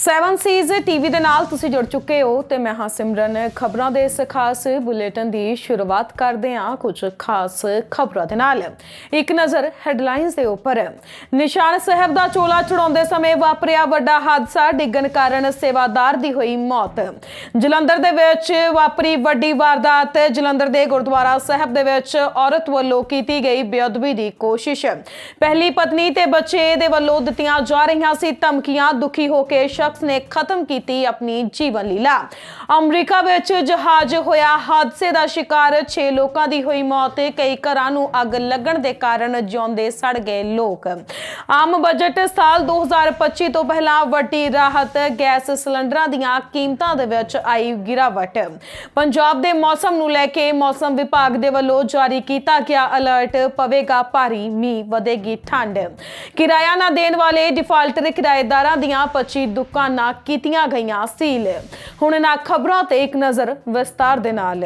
7 cease TV ਦੇ ਨਾਲ ਤੁਸੀਂ ਜੁੜ ਚੁੱਕੇ ਹੋ ਤੇ ਮੈਂ ਹਾਂ ਸਿਮਰਨ। ਖਬਰਾਂ ਦੇ ਇਸ ਖਾਸ ਬੁਲੇਟਿਨ ਦੀ ਸ਼ੁਰੂਆਤ ਕਰਦੇ ਹਾਂ ਕੁਝ ਖਾਸ ਖਬਰਾਂ ਦੇ ਨਾਲ। ਇੱਕ ਨਜ਼ਰ ਹੈਡਲਾਈਨਸ ਦੇ ਉੱਪਰ। ਨਿਸ਼ਾਨ ਸਾਹਿਬ ਦਾ ਚੋਲਾ ਚੜਾਉਂਦੇ ਸਮੇਂ ਵਾਪਰਿਆ ਵੱਡਾ ਹਾਦਸਾ, ਡਿੱਗਣ ਕਾਰਨ ਸੇਵਾਦਾਰ ਦੀ ਹੋਈ ਮੌਤ। ਜਲੰਧਰ ਦੇ ਵਿੱਚ ਵਾਪਰੀ ਵੱਡੀ ਵਾਰਦਾਤ। ਜਲੰਧਰ ਦੇ ਗੁਰਦੁਆਰਾ ਸਾਹਿਬ ਦੇ ਵਿੱਚ ਔਰਤ ਵੱਲੋਂ ਕੀਤੀ ਗਈ ਬੇਅਦਬੀ ਦੀ ਕੋਸ਼ਿਸ਼। ਪਹਿਲੀ ਪਤਨੀ ਤੇ ਬੱਚੇ ਦੇ ਵੱਲੋਂ ਦਿੱਤੀਆਂ ਜਾ ਰਹੀਆਂ ਸੀ ਧਮਕੀਆਂ, ਦੁਖੀ ਹੋ ਕੇ ਸ਼ਖਸ ਨੇ ਖਤਮ ਕੀਤੀ ਆਪਣੀ ਜੀਵਨ ਲੀਲਾ। ਅਮਰੀਕਾ ਵਿੱਚ ਜਹਾਜ਼ ਹੋਇਆ ਹਾਦਸੇ ਦਾ ਸ਼ਿਕਾਰ 6 ਲੋਕਾਂ ਦੀ ਹੋਈ ਮੌਤ ਤੇ ਕਈ ਘਰਾਂ ਨੂੰ ਅੱਗ ਲੱਗਣ ਦੇ ਕਾਰਨ ਜਿਉਂਦੇ ਸੜ ਗਏ ਲੋਕ। ਆਮ ਬਜਟ ਸਾਲ 2025 ਤੋਂ ਪਹਿਲਾਂ ਵੱਡੀ ਰਾਹਤ ਗੈਸ ਸਿਲੰਡਰਾਂ ਦੀਆਂ ਕੀਮਤਾਂ ਦੇ ਵਿੱਚ ਆਈ ਗਿਰਾਵਟ। ਪੰਜਾਬ ਦੇ ਮੌਸਮ ਨੂੰ ਲੈ ਕੇ ਮੌਸਮ ਵਿਭਾਗ ਦੇ ਵੱਲੋਂ ਜਾਰੀ ਕੀਤਾ ਗਿਆ ਅਲਰਟ, ਪਵੇਗਾ ਭਾਰੀ ਮੀਂਹ, ਵਧੇਗੀ ਠੰਡ। ਕਿਰਾਇਆ ਨਾ ਦੇਣ ਵਾਲੇ ਡਿਫਾਲਟਰ ਕਿਰਾਏਦਾਰਾਂ ਦੀਆਂ 25 ਦੁਕਾਨਾਂ ਕੀਤੀਆਂ ਗਈਆਂ ਸੀਲ। ਹੁਣ ਇਹਨਾਂ ਖਬਰਾਂ ਤੇ ਇੱਕ ਨਜ਼ਰ ਵਿਸਤਾਰ ਦੇ ਨਾਲ।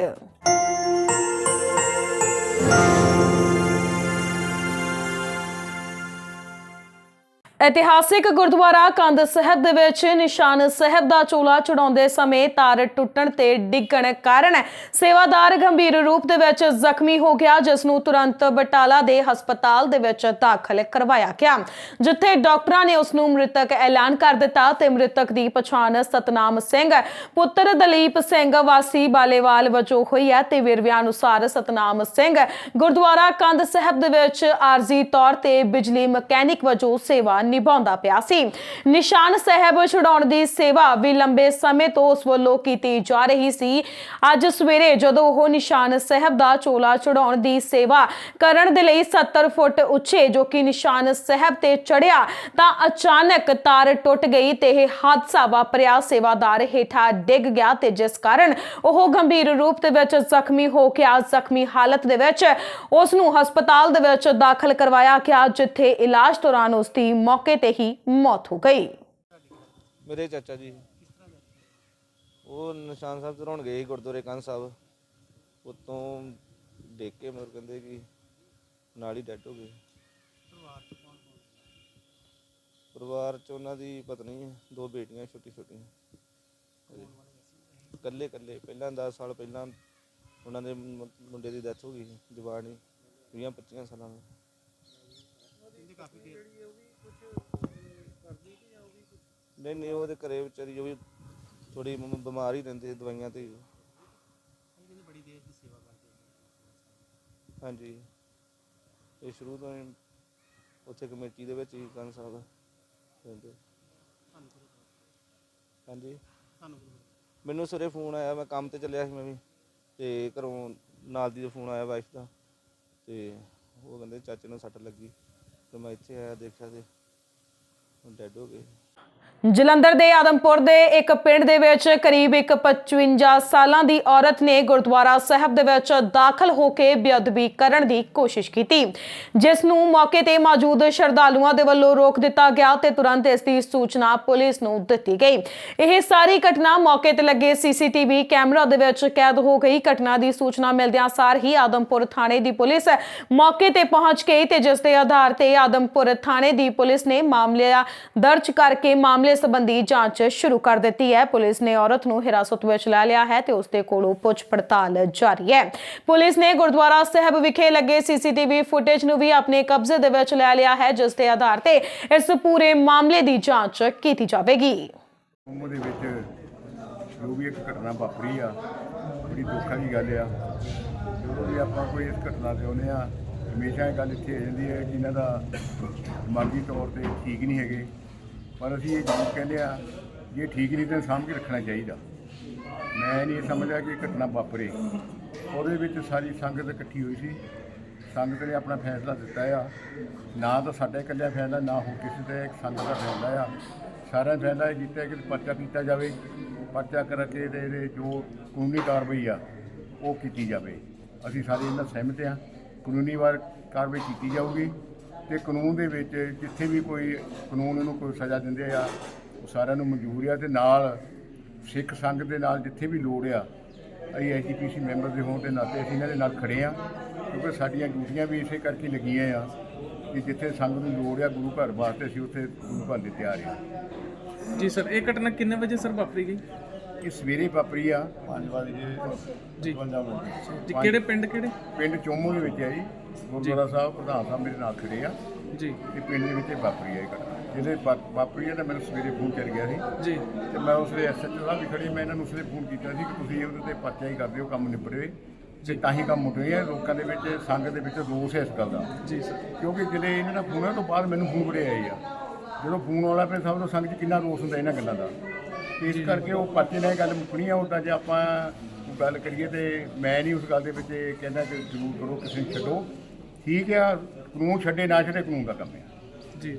ਇਤਿਹਾਸਿਕ ਗੁਰਦੁਆਰਾ ਕੰਧ ਸਾਹਿਬ ਦੇ ਵਿੱਚ ਨਿਸ਼ਾਨ ਸਾਹਿਬ ਦਾ ਚੋਲਾ ਚੜਾਉਂਦੇ ਸਮੇਂ ਤਾਰ ਟੁੱਟਣ ਤੇ ਡਿੱਗਣ ਕਾਰਨ ਸੇਵਾਦਾਰ ਗੰਭੀਰ ਰੂਪ ਦੇ ਵਿੱਚ ਜ਼ਖਮੀ ਹੋ ਗਿਆ, ਜਿਸ ਨੂੰ ਤੁਰੰਤ ਬਟਾਲਾ ਦੇ ਹਸਪਤਾਲ ਦੇ ਵਿੱਚ ਦਾਖਲ ਕਰਵਾਇਆ ਗਿਆ। ਜਿੱਥੇ ਡਾਕਟਰਾਂ ਨੇ ਉਸ ਨੂੰ ਮ੍ਰਿਤਕ ਐਲਾਨ ਕਰ ਦਿੱਤਾ ਤੇ ਮ੍ਰਿਤਕ ਦੀ ਪਛਾਣ ਸਤਨਾਮ ਸਿੰਘ, ਪੁੱਤਰ ਦਲੀਪ ਸਿੰਘ ਵਾਸੀ ਬਾਲੇਵਾਲ ਵਜੋਂ ਹੋਈ ਹੈ ਤੇ ਵੇਰਵਿਆਂ ਅਨੁਸਾਰ ਸਤਨਾਮ ਸਿੰਘ ਗੁਰਦੁਆਰਾ ਕੰਧ ਸਾਹਿਬ ਦੇ ਵਿੱਚ ਆਰਜ਼ੀ ਤੌਰ ਤੇ ਬਿਜਲੀ ਮਕੈਨਿਕ ਵਜੋਂ ਸੇਵਾ ਨਿਭਾਉਂਦਾ ਪਿਆ ਸੀ। ਨਿਸ਼ਾਨ ਸਾਹਿਬ ਛੁਡਾਉਣ ਦੀ ਸੇਵਾ ਵੀ ਲੰਬੇ ਸਮੇਂ ਤੋਂ ਉਸ ਵੱਲੋਂ ਕੀਤੀ ਜਾ ਰਹੀ ਸੀ। ਅੱਜ ਸਵੇਰੇ ਜਦੋਂ ਉਹ ਨਿਸ਼ਾਨ ਸਾਹਿਬ ਦਾ ਚੋਲਾ ਚੜਾਉਣ ਦੀ ਸੇਵਾ ਕਰਨ ਦੇ ਲਈ 70 ਫੁੱਟ ਉੱਚੇ ਜੋ ਕਿ ਨਿਸ਼ਾਨ ਸਾਹਿਬ ਤੇ ਚੜਿਆ ਤਾਂ ਅਚਾਨਕ ਤਾਰ ਟੁੱਟ ਗਈ ਤੇ ਇਹ ਹਾਦਸਾ ਵਾਪਰਿਆ। ਸੇਵਾਦਾਰ ਹੇਠਾਂ ਡਿੱਗ ਗਿਆ ਤੇ ਜਿਸ ਕਾਰਨ ਉਹ ਗੰਭੀਰ ਰੂਪ ਦੇ ਵਿੱਚ ਜ਼ਖਮੀ ਹੋ ਗਿਆ। ਜ਼ਖਮੀ ਹਾਲਤ ਦੇ ਵਿੱਚ ਉਸ ਨੂੰ ਹਸਪਤਾਲ ਦੇ ਵਿੱਚ ਦਾਖਲ ਕਰਵਾਇਆ ਗਿਆ, ਜਿੱਥੇ ਇਲਾਜ ਦੌਰਾਨ ਉਸ ਦੀ ਮੌਕੇ ਤੇ ਹੀ ਮੌਤ ਹੋ ਗਈ। ਮੇਰੇ ਚਾਚਾ ਜੀ। ਉਹ ਨਿਸ਼ਾਨ ਸਾਹਿਬ ਚੜਾਉਣ ਗਏ ਸੀ ਗੁਰਦੁਆਰੇ ਕੰਨ ਸਾਹਿਬ। ਉਤੋਂ ਦੇਖ ਕੇ ਮੈਨੂੰ ਕਹਿੰਦੇ ਕਿ ਨਾਲ ਹੀ ਡੈਡ ਹੋ ਗਏ। ਪਰਿਵਾਰ ਚ ਉਹਨਾਂ ਦੀ ਪਤਨੀ ਹੈ, ਦੋ ਬੇਟੀਆਂ ਛੋਟੀ ਛੋਟੀਆਂ ਇਕੱਲੇ ਇਕੱਲੇ, ਪਹਿਲਾਂ 10 ਸਾਲ ਪਹਿਲਾਂ ਉਹਨਾਂ ਦੇ ਮੁ- ਮੁੰਡੇ ਦੀ ਡੈਥ ਹੋ ਗਈ ਸੀ, ਜਵਾਨੀ 20 25 ਸਾਲਾਂ ਦਾ। ਨਹੀਂ ਨਹੀਂ ਉਹਦੇ ਘਰੇ ਵਿਚਾਰੀ ਉਹ ਵੀ ਥੋੜੀ ਬਿਮਾਰ ਹੀ ਰਹਿੰਦੇ ਸੀ ਦਵਾਈਆਂ ਤੇ। ਹੀ। ਹਾਂਜੀ। ਇਹ ਸ਼ੁਰੂ ਤੋਂ ਹੀ ਉੱਥੇ ਕਮੇਟੀ ਦੇ ਵਿੱਚ ਹੀ ਕੰਨ ਸਾਹਿਬ ਰਹਿੰਦੇ। ਹਾਂਜੀ। ਮੈਨੂੰ ਸਵੇਰੇ ਫੋਨ ਆਇਆ, ਮੈਂ ਕੰਮ ਤੇ ਚੱਲਿਆ ਸੀ ਮੈਂ ਵੀ। ਤੇ ਘਰੋਂ ਨਾਲ ਦੀ ਦਾ ਫੋਨ ਆਇਆ ਵਾਈਫ ਦਾ। ਤੇ ਉਹ ਕਹਿੰਦੇ ਚਾਚੇ ਨੂੰ ਸੱਟ ਲੱਗੀ। ਤੇ ਮੈਂ ਇੱਥੇ ਆਇਆ ਦੇਖਿਆ ਤੇ ਹੁਣ ਡੈਡ ਹੋ ਗਏ। ਜਲੰਧਰ ਦੇ ਆਦਮਪੁਰ ਦੇ ਇੱਕ ਪਿੰਡ ਦੇ ਵਿੱਚ ਕਰੀਬ ਇੱਕ 55 ਸਾਲਾਂ ਦੀ ਔਰਤ ਨੇ ਗੁਰਦੁਆਰਾ ਸਾਹਿਬ ਦੇ ਵਿੱਚ ਦਾਖਲ ਹੋ ਕੇ ਬੇਅਦਬੀ ਕਰਨ ਦੀ ਕੋਸ਼ਿਸ਼ ਕੀਤੀ, ਜਿਸ ਨੂੰ ਮੌਕੇ ਤੇ ਮੌਜੂਦ ਸ਼ਰਧਾਲੂਆਂ ਦੇ ਵੱਲੋਂ ਰੋਕ ਦਿੱਤਾ ਗਿਆ ਤੇ ਤੁਰੰਤ ਇਸ ਦੀ ਸੂਚਨਾ ਪੁਲਿਸ ਨੂੰ ਦਿੱਤੀ ਗਈ। ਇਹ ਸਾਰੀ ਘਟਨਾ ਮੌਕੇ ਤੇ ਲੱਗੇ ਸੀਸੀਟੀਵੀ ਕੈਮਰਾ ਦੇ ਵਿੱਚ ਕੈਦ ਹੋ ਗਈ। ਘਟਨਾ ਦੀ ਸੂਚਨਾ ਮਿਲਦਿਆਂ ਸਾਰ ਹੀ ਆਦਮਪੁਰ ਥਾਣੇ ਦੀ ਪੁਲਿਸ ਮੌਕੇ ਤੇ ਪਹੁੰਚ ਗਈ ਤੇ ਜਿਸ ਦੇ ਆਧਾਰ ਤੇ ਆਦਮਪੁਰ ਥਾਣੇ ਦੀ ਪੁਲਿਸ ਨੇ ਮਾਮਲੇ ਦਰਜ ਕਰਕੇ ਮਾਮਲੇ ਸੰਬੰਧੀ ਜਾਂਚ ਸ਼ੁਰੂ ਕਰ ਦਿੱਤੀ ਹੈ। ਪੁਲਿਸ ਨੇ ਔਰਤ ਨੂੰ ਹਿਰਾਸਤ ਵਿੱਚ ਲੈ ਲਿਆ ਹੈ ਤੇ ਉਸ ਦੇ ਕੋਲੋਂ ਪੁੱਛ ਪੜਤਾਲ ਜਾਰੀ ਹੈ। ਪੁਲਿਸ ਨੇ ਗੁਰਦੁਆਰਾ ਸਾਹਿਬ ਵਿਖੇ ਲੱਗੇ ਸੀਸੀਟੀਵੀ ਫੁਟੇਜ ਨੂੰ ਵੀ ਆਪਣੇ ਕਬਜ਼ੇ ਦੇ ਵਿੱਚ ਲੈ ਲਿਆ ਹੈ, ਜਿਸ ਦੇ ਆਧਾਰ ਤੇ ਇਸ ਪੂਰੇ ਮਾਮਲੇ ਦੀ ਜਾਂਚ ਕੀਤੀ ਜਾਵੇਗੀ। ਉਮਰ ਦੇ ਵਿੱਚ ਜੋ ਵੀ ਇੱਕ ਘਟਨਾ ਵਾਪਰੀ ਆ, ਬੜੀ ਦੁੱਖਾਂ ਦੀ ਗੱਲ ਆ। ਜਦੋਂ ਵੀ ਆਪਾਂ ਕੋਈ ਇਸ ਘਟਨਾ ਤੇ ਆਉਂਦੇ ਆ ਹਮੇਸ਼ਾ ਇਹ ਗੱਲ ਇੱਥੇ ਆ ਜਾਂਦੀ ਹੈ ਕਿ ਇਹਨਾਂ ਦਾ ਦਿਮਾਗੀ ਤੌਰ ਤੇ ਠੀਕ ਨਹੀਂ ਹੈਗੇ। ਪਰ ਅਸੀਂ ਇਹ ਜ਼ਰੂਰ ਕਹਿੰਦੇ ਆ, ਜੇ ਠੀਕ ਨਹੀਂ ਤਾਂ ਸਾਂਭ ਕੇ ਰੱਖਣਾ ਚਾਹੀਦਾ। ਮੈਂ ਨਹੀਂ ਸਮਝਦਾ ਕਿ ਇਹ ਘਟਨਾ ਵਾਪਰੇ। ਉਹਦੇ ਵਿੱਚ ਸਾਰੀ ਸੰਗਤ ਇਕੱਠੀ ਹੋਈ ਸੀ। ਸੰਗਤ ਨੇ ਆਪਣਾ ਫੈਸਲਾ ਦਿੱਤਾ ਆ। ਨਾ ਤਾਂ ਸਾਡਾ ਇਕੱਲਾ ਫੈਸਲਾ, ਨਾ ਹੋ ਕਿਸੇ ਦਾ, ਇੱਕ ਸੰਗਤ ਦਾ ਫੈਸਲਾ ਆ। ਸਾਰਿਆਂ ਨੇ ਫੈਸਲਾ ਇਹ ਕੀਤਾ ਕਿ ਪਰਚਾ ਕੀਤਾ ਜਾਵੇ। ਪਰਚਾ ਕਰਕੇ ਤੇ ਇਹਦੇ ਜੋ ਕਾਨੂੰਨੀ ਕਾਰਵਾਈ ਆ, ਉਹ ਕੀਤੀ ਜਾਵੇ। ਅਸੀਂ ਸਾਰੇ ਇਹਨਾਂ ਸਹਿਮਤ ਆ। ਕਾਨੂੰਨੀ ਵਾਰ ਕਾਰਵਾਈ ਕੀਤੀ ਜਾਊਗੀ। ਤੇ ਕਾਨੂੰਨ ਦੇ ਵਿੱਚ ਜਿੱਥੇ ਵੀ ਕੋਈ ਕਾਨੂੰਨ ਨੂੰ ਕੋਈ ਸਜ਼ਾ ਦਿੰਦੇ ਆ, ਉਹ ਸਾਰਿਆਂ ਨੂੰ ਮਨਜ਼ੂਰ ਆ ਤੇ ਨਾਲ ਸਿੱਖ ਸੰਘ ਦੇ ਨਾਲ ਜਿੱਥੇ ਵੀ ਲੋੜ ਆ, ਅਸੀਂ ਐਜੀਪੀਸੀ ਮੈਂਬਰ ਦੇ ਹੋਣ ਦੇ ਨਾਤੇ ਅਸੀਂ ਇਹਨਾਂ ਦੇ ਨਾਲ ਖੜੇ ਆ, ਕਿਉਂਕਿ ਸਾਡੀਆਂ ਡਿਊਟੀਆਂ ਵੀ ਇਸੇ ਕਰਕੇ ਲੱਗੀਆਂ ਆ ਕਿ ਜਿੱਥੇ ਸੰਘ ਨੂੰ ਲੋੜ ਆ ਗੁਰੂ ਘਰ ਵਾਸਤੇ ਅਸੀਂ ਉੱਥੇ ਗੁਰੂ ਘਰ ਦੇ ਤਿਆਰ ਆ। ਜੀ ਸਰ, ਇਹ ਘਟਨਾ ਕਿੰਨੇ ਵਜੇ ਸਰ ਵਾਪਰੀ ਗਈ? ਇਹ ਸਵੇਰੇ ਵਾਪਰੀ ਆ। 5 ਵਜੇ ਜੀ। 55 ਮਿੰਟ। ਜੀ ਕਿਹੜੇ ਪਿੰਡ ਕਿਹੜੇ? ਪਿੰਡ ਚੋਮੂ ਦੇ ਵਿੱਚ ਆ ਜੀ। ਗੁਰਦੁਆਰਾ ਸਾਹਿਬ ਪ੍ਰਧਾਨ ਸਾਹਿਬ ਮੇਰੇ ਨਾਲ ਖੜੇ ਆ। ਜੀ। ਇਹ ਪਿੰਡ ਦੇ ਵਿੱਚ ਇਹ ਵਾਪਰੀ ਆ ਇਹ ਘਟਨਾ। ਜਿਹਦੇ ਵਾਪਰੀ ਆ ਤਾਂ ਮੈਨੂੰ ਸਵੇਰੇ ਫੋਨ ਕਰ ਗਿਆ ਸੀ। ਜੀ। ਤੇ ਮੈਂ ਉਸਦੇ ਐਸਐਚਓ ਸਾਹਿਬ ਵੀ ਖੜੇ ਮੈਂ ਇਹਨਾਂ ਨੂੰ ਉਸਲੇ ਫੋਨ ਕੀਤਾ ਸੀ ਕਿ ਤੁਸੀਂ ਉਹਦੇ ਤੇ ਪਰਚਾ ਹੀ ਕਰ ਦਿਓ ਕੰਮ ਨਿਬੜੇ ਤੇ ਤਾਂ ਹੀ ਕੰਮ ਗਿਆ ਲੋਕਾਂ ਦੇ ਵਿੱਚ ਸੰਗਤ ਦੇ ਵਿੱਚ ਰੋਸ ਹੈ ਇਸ ਗੱਲ ਦਾ। ਜੀ ਸਰ। ਕਿਉਂਕਿ ਜਦੋਂ ਇਹਨਾਂ ਦਾ ਫੋਨ ਤੋਂ ਬਾਅਦ ਮੈਨੂੰ ਫੋਨ ਕਰਿਆ ਆਈ ਆ ਜਦੋਂ ਫੋਨ ਆਉਣਾ ਫਿਰ ਸਭ ਤੋਂ ਸੰਗਤ 'ਚ ਕਿੰਨਾ ਰੋਸ ਹੁੰਦਾ ਇਹਨਾਂ ਗੱਲਾਂ ਦਾ। ਇਸ ਕਰਕੇ ਉਹ ਪਰਚੇ ਨਾਲ ਇਹ ਗੱਲ ਮੁੱਕਣੀ ਆ ਉਦਾਂ ਜੇ ਆਪਾਂ ਗੱਲ ਕਰੀਏ ਤੇ ਮੈਂ ਨਹੀਂ ਉਸ ਗੱਲ ਦੇ ਵਿੱਚ ਇਹ ਕਹਿੰਦਾ ਕਿ ਜ਼ਰੂਰ ਕਰੋ, ਕਿਸੇ ਨੂੰ ਛੱਡੋ। ਠੀਕ ਆ, ਕਾਨੂੰਨ ਛੱਡੇ, ਨਾ ਛੱਡੇ, ਕਾਨੂੰਨ ਦਾ ਕੰਮ ਆ। ਜੀ।